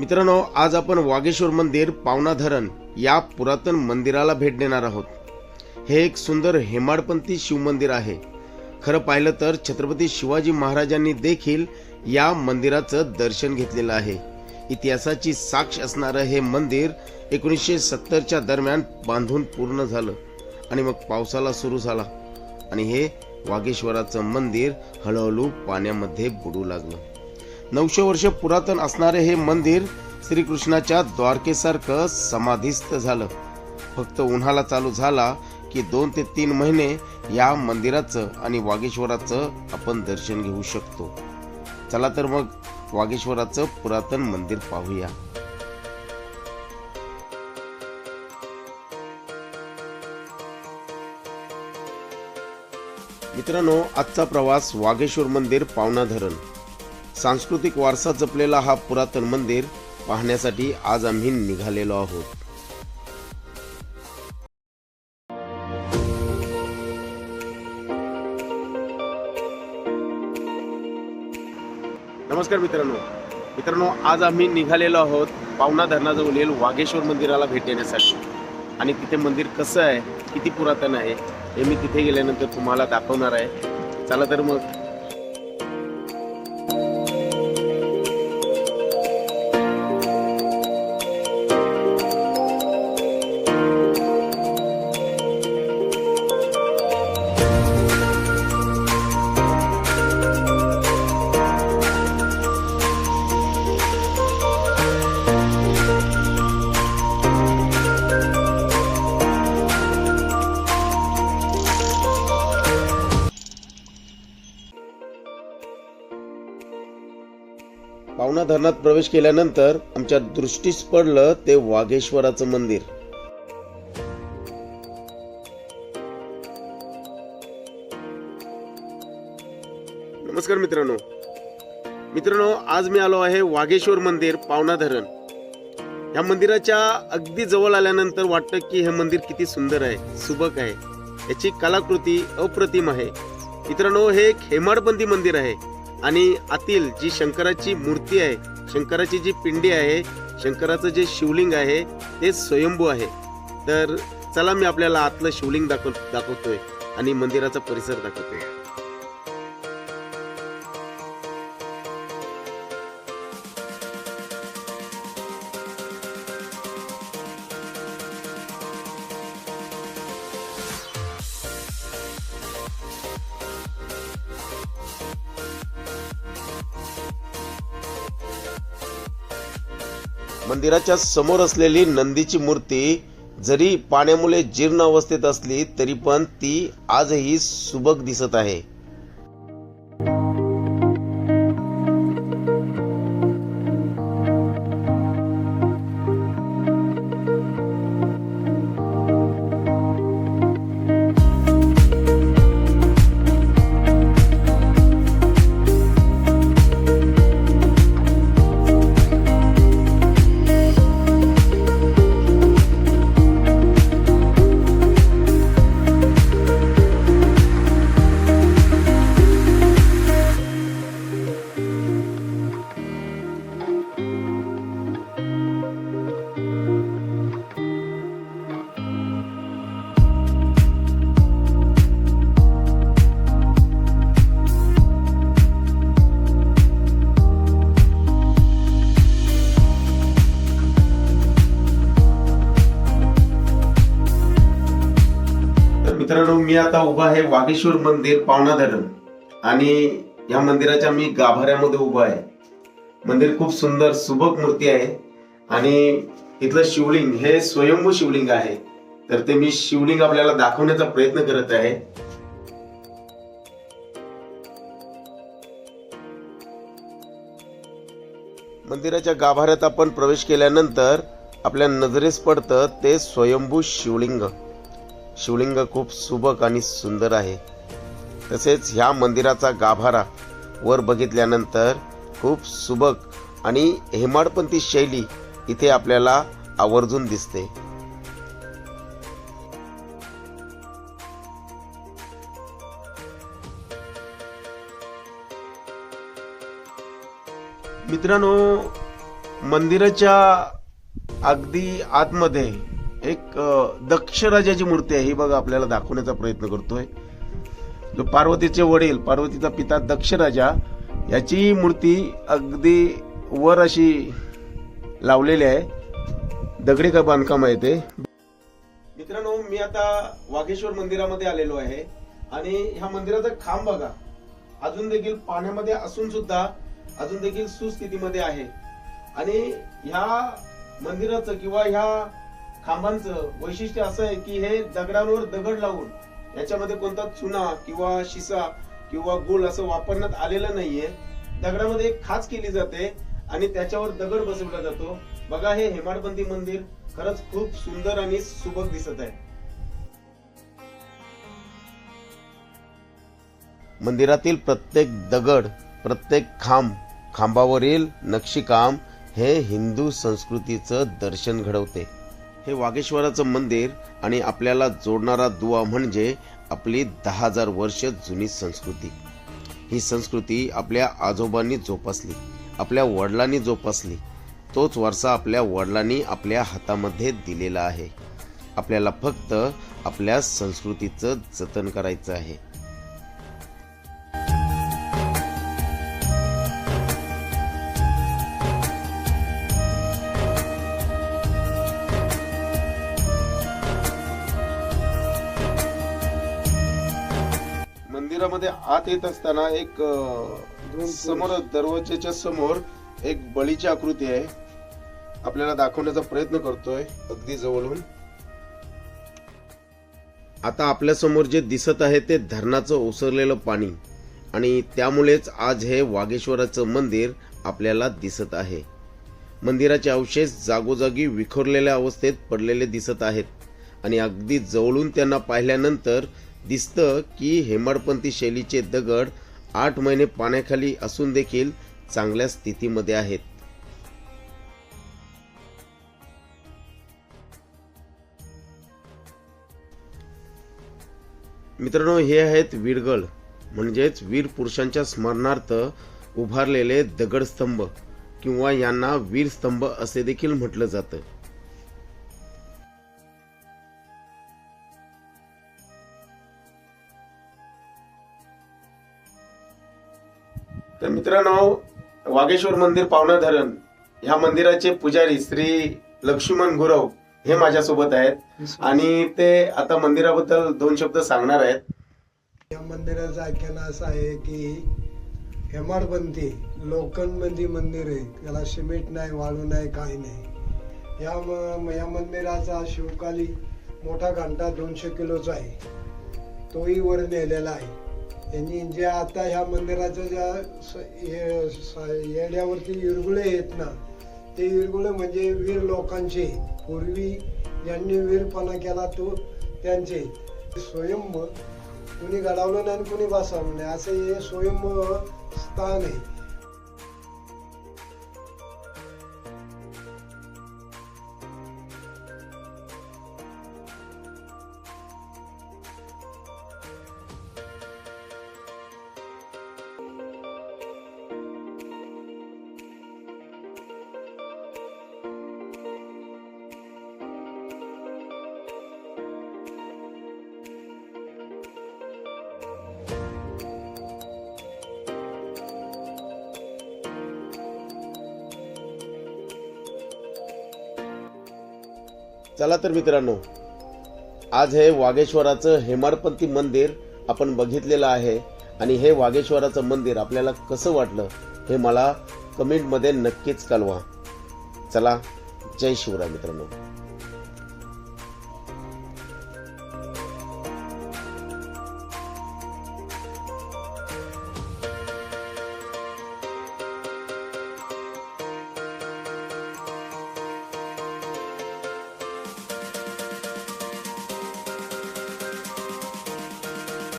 मित्रांनो आज आपण वागेश्वर मंदिर पावना धरण या पुरातन मंदिराला भेट देणार आहोत. हे एक सुंदर हेमाडपंथी शिवमंदिर आहे. खरं पाहिलं तर छत्रपती शिवाजी महाराजांनी देखील या मंदिराचं दर्शन घेतलेलं आहे. इतिहासाची साक्ष असणारं हे मंदिर एकोणीसशे सत्तरच्या दरम्यान बांधून पूर्ण झालं आणि मग पावसाला सुरू झाला. आणि हे वागेश्वराचं मंदिर हळूहळू पाण्यामध्ये बुडू लागलं. नऊशे वर्ष पुरातन असणारे हे मंदिर श्रीकृष्णाच्या द्वारकेसारखं समाधीस्थ झालं. फक्त उन्हाला चालू झाला की दोन ते तीन महिने या मंदिराचं आणि वागेश्वराचं आपण दर्शन घेऊ शकतो. चला तर मग वागेश्वराचं पुरातन मंदिर पाहूया. मित्रांनो आजचा प्रवास वागेश्वर मंदिर पावना धरण सांस्कृतिक वारसा जपलेला हा पुरातन मंदिर पाहण्यासाठी आज आम्ही निघालेलो आहोत. नमस्कार मित्रांनो. मित्रांनो आज आम्ही निघालेलो आहोत पावना धरणाजवळील वाघेश्वर मंदिराला भेट देण्यासाठी. आणि तिथे मंदिर कसं आहे किती पुरातन आहे हे मी तिथे गेल्यानंतर तुम्हाला दाखवणार आहे. चला तर मग पावना धरणात प्रवेश केल्यानंतर आमच्या दृष्टीस पडलं ते वाघेश्वराचं मंदिर. नमस्कार मित्रांनो. मित्रांनो आज मी आलो आहे वाघेश्वर मंदिर पावना धरण. या मंदिराच्या अगदी जवळ आल्यानंतर वाटतं की हे मंदिर किती सुंदर आहे सुबक आहे. याची कलाकृती अप्रतिम आहे. मित्रांनो हे एक हेमाडपंथी मंदिर आहे. आणि आतील जी शंकराची मूर्ती आहे शंकराची जी पिंडी आहे शंकराचं जे शिवलिंग आहे ते स्वयंभू आहे. तर चला मी आपल्याला आतलं शिवलिंग दाखव दाखवतोय आणि मंदिराचा परिसर दाखवतोय. मंदिराच्या समोर असलेली नंदीची मूर्ती जरी पाण्यामुळे जीर्ण अवस्थेत असली तरी पण ती आजही सुबक दिसत आहे. मित्रांनो मी आता उभा आहे वागेश्वर मंदिर पावना धरण. आणि या मंदिराच्या मी गाभाऱ्यामध्ये उभा आहे. मंदिर खूप सुंदर सुबक मूर्ती आहे. आणि इथलं शिवलिंग हे स्वयंभू शिवलिंग आहे. तर ते मी शिवलिंग आपल्याला दाखवण्याचा प्रयत्न करत आहे. मंदिराच्या गाभाऱ्यात आपण प्रवेश केल्यानंतर आपल्या नजरेस पडतं ते स्वयंभू शिवलिंग. शिवलिंग खूप सुबक आणि सुंदर आहे. तसेच ह्या मंदिराचा गाभारा वर बघितल्यानंतर खूप सुबक आणि हेमाडपंथी शैली इथे आपल्याला आवर्जून दिसते. मित्रांनो मंदिराच्या अगदी आतमध्ये एक दक्ष राजाची मूर्ती आहे. ही बघा आपल्याला दाखवण्याचा प्रयत्न करतोय. जो पार्वतीचे वडील पार्वतीचा पिता दक्ष राजा याची मूर्ती अगदी वर अशी लावलेली आहे. दगडी का बांधकाम आहे ते. मित्रांनो मी आता वाघेश्वर मंदिरामध्ये आलेलो आहे. आणि ह्या मंदिराचा खांब बघा. अजून देखील पाण्यामध्ये असून सुद्धा अजून देखील सुस्थितीमध्ये आहे. आणि ह्या मंदिराचं किंवा ह्या खांबांचं वैशिष्ट्य असं आहे की हे दगडांवर दगड लावून याच्यामध्ये कोणता चुना किंवा शिसा किंवा गुळ असं वापरण्यात आलेलं नाहीये. दगडामध्ये एक खाच केली जाते आणि त्याच्यावर दगड बसवला जातो. बघा हे हेमाडपंथी मंदिर खरंच खूप सुंदर आणि सुबक दिसत आहे. मंदिरातील प्रत्येक दगड प्रत्येक खांब खांबावरील नक्षीकाम हे हिंदू संस्कृतीचं दर्शन घडवते. हे वागेश्वराचं मंदिर आणि आपल्याला जोडणारा दुवा म्हणजे आपली दहा हजार वर्ष जुनी संस्कृती. ही संस्कृती आपल्या आजोबांनी जोपासली आपल्या वडिलांनी जोपासली. तोच वारसा आपल्या वडिलांनी आपल्या हातामध्ये दिलेला आहे. आपल्याला फक्त आपल्या संस्कृतीचं जतन करायचं आहे. मंदिरामध्ये आत येत असताना एक समोर दरवाजेच्या समोर एक बळीची आकृती आहे. आपल्याला दाखवण्याचा प्रयत्न करतोय अगदी जवळून. आता आपल्यासमोर जे दिसत आहे ते धरणाचं ओसरलेलं पाणी आणि त्यामुळेच आज हे वागेश्वराचं मंदिर आपल्याला दिसत आहे. मंदिराचे अवशेष जागोजागी विखुरलेल्या अवस्थेत पडलेले दिसत आहेत आणि अगदी जवळून त्यांना पाहिल्यानंतर दिसतं की हेमाडपंथी शैलीचे दगड आठ महिने पाण्याखाली असून देखील चांगल्या स्थितीमध्ये आहेत. मित्रांनो हे आहेत वीरगळ. म्हणजेच वीर पुरुषांच्या स्मरणार्थ उभारलेले दगडस्तंभ किंवा यांना वीरस्तंभ असे देखील म्हटलं जातं. मित्रांनो वागेश्वर मंदिर पावना धरण ह्या मंदिराचे पुजारी श्री लक्ष्मण गुरव हे माझ्यासोबत आहेत. आणि ते आता मंदिराबद्दल दोन शब्द सांगणार आहेत. या मंदिराचं आख्यान असं आहे की हेमाडपंथी लोखंडबंदी मंदिर आहे. त्याला सिमेंट नाही वाळू नाही काही नाही. या म- या मंदिराचा शिवकाली मोठा घंटा दोनशे किलोचा आहे. तोही वर नेलेला आहे. यांनी जे आता ह्या मंदिराच्या ज्या स- येड्यावरती विरगुळे आहेत ना ते विरगुळे म्हणजे वीर लोकांचे पूर्वी ज्यांनी वीरपणा केला तो त्यांचे स्वयंभ कुणी घडवलं नाही आणि कुणी बसवलं नाही. असं हे स्वयं स्थान आहे. चला तर मित्रांनो आज हे वागेश्वराचं हेमाडपंथी मंदिर आपण बघितलेलं आहे आणि हे वागेश्वराचं मंदिर आपल्याला कसं वाटलं हे मला कमेंटमध्ये नक्कीच कळवा. चला जय शिवराय मित्रांनो.